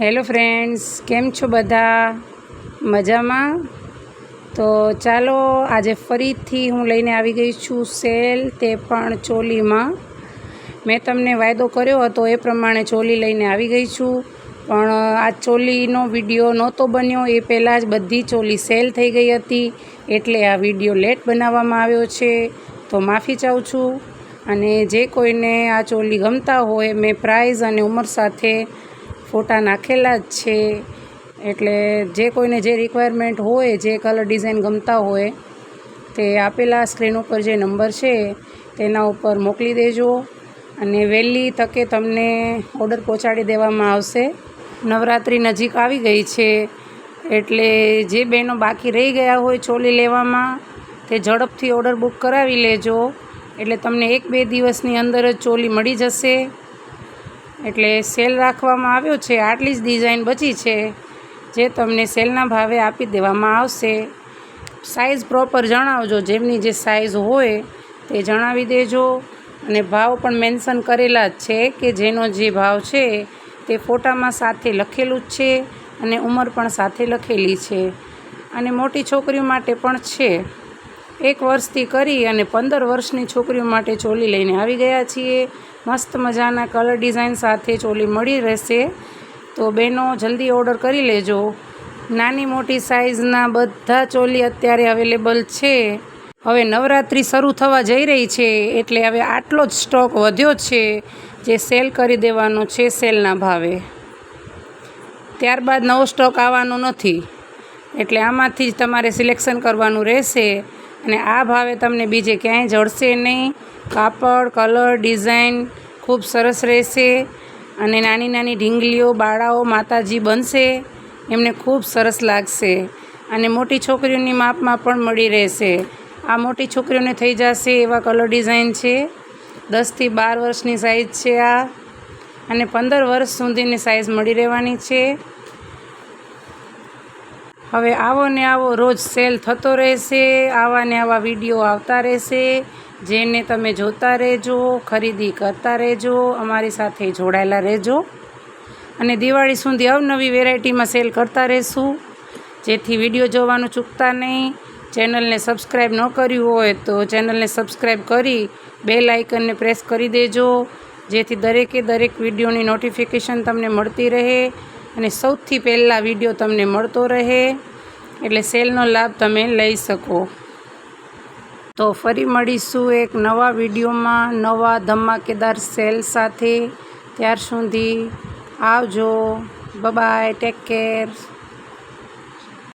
Hello friends, કેમ છો બધા? મજામાં? તો ચાલો આજે ફરીથી હું લઈને આવી ગઈ છું સેલ તે પણ ચોલીમાં. મેં તમને વાયદો કર્યો હતો એ પ્રમાણે ચોલી લઈને આવી ગઈ છું. પણ આ ચોલીનો વીડિયો નહોતો બન્યો, એ પહેલાં જ બધી ચોલી સેલ થઈ ગઈ હતી. એટલે આ વીડિયો લેટ બનાવવામાં આવ્યો છે. તો માફી ચાહું છું. અને જે કોઈને આ ચોલી ગમતા હોય, મેં પ્રાઇઝ અને ઉંમર સાથે ફોટા નાખેલા જ છે. એટલે જે કોઈને જે રિક્વાયરમેન્ટ હોય, જે કલર ડિઝાઇન ગમતા હોય, તે આપેલા સ્ક્રીન ઉપર જે નંબર છે, તેના ઉપર મોકલી દેજો. અને વહેલી તકે તમને ઓર્ડર પહોંચાડી દેવામાં આવશે. નવરાત્રિ નજીક આવી ગઈ છે, એટલે જે બહેનો બાકી રહી ગયા હોય ચોલી લેવામાં, તે ઝડપથી ઓર્ડર બુક કરાવી લેજો. એટલે તમને એક બે દિવસની અંદર જ ચોલી મળી જશે. એટલે સેલ રાખવામાં આવ્યો છે, આટલી જ ડિઝાઇન બચી છે, જે તમને સેલના ભાવે આપી દેવામાં આવશે. સાઇઝ પ્રોપર જણાવજો, જેમની જે સાઇઝ હોય તે જણાવી દેજો. અને ભાવ પણ મેન્શન કરેલા જ છે કે જેનો જે ભાવ છે તે ફોટામાં સાથે લખેલું જ છે અને ઉંમર પણ સાથે લખેલી છે. અને મોટી છોકરીઓ માટે પણ છે. એક વર્ષથી કરી અને પંદર વર્ષની છોકરીઓ માટે ચોલી લઈને આવી ગયા છીએ. મસ્ત મજાના કલર ડિઝાઇન સાથે ચોલી મળી રહેશે. તો બહેનો, જલ્દી ઓર્ડર કરી લેજો. નાની મોટી સાઇઝના બધા ચોલી અત્યારે અવેલેબલ છે. હવે નવરાત્રિ શરૂ થવા જઈ રહી છે, એટલે હવે આટલો જ સ્ટોક વધ્યો છે જે સેલ કરી દેવાનો છે સેલના ભાવે. ત્યારબાદ નવો સ્ટોક આવવાનો નથી. એટલે આમાંથી જ તમારે સિલેક્શન કરવાનું રહેશે. અને આ ભાવે તમને બીજે ક્યાંય જળશે નહીં. કાપડ, કલર, ડિઝાઇન ખૂબ સરસ રહેશે અને નાની નાની ઢીંગલીઓ, બાળાઓ માતાજી બનશે. એમને ખૂબ સરસ લાગશે અને મોટી છોકરીઓની માપમાં પણ મળી રહેશે. આ મોટી છોકરીઓને થઈ જશે એવા કલર ડિઝાઇન છે. દસથી બાર વર્ષની સાઇઝ છે આ અને પંદર વર્ષ સુધીની સાઇઝ મળી રહેવાની છે. હવે આવો ને આવો, રોજ સેલ થતો રહેશે, આવા ને આવા વીડિયો આવતા રહેશે, જેને તમે જોતા રહેજો, ખરીદી કરતા રહેજો, અમારી સાથે જોડાયેલા રહેજો. અને દિવાળી સુધી અવનવી વેરાયટીમાં સેલ કરતા રહેશું. જેથી વીડિયો જોવાનું ચૂકતા નહીં. ચેનલને સબસ્ક્રાઈબ ન કર્યું હોય તો ચેનલને સબસ્ક્રાઈબ કરી બે લાઇકનને પ્રેસ કરી દેજો. જેથી દરેકે દરેક વિડીયોની નોટિફિકેશન તમને મળતી રહે. અને સૌથી પહેલાં વીડિયો તમને મળતો રહે, એટલે સેલનો લાભ તમે લઈ શકો. તો ફરી મળીશું એક નવા વિડીયોમાં, નવા ધમાકેદાર સેલ સાથે. ત્યાર સુધી આવજો. Bye take care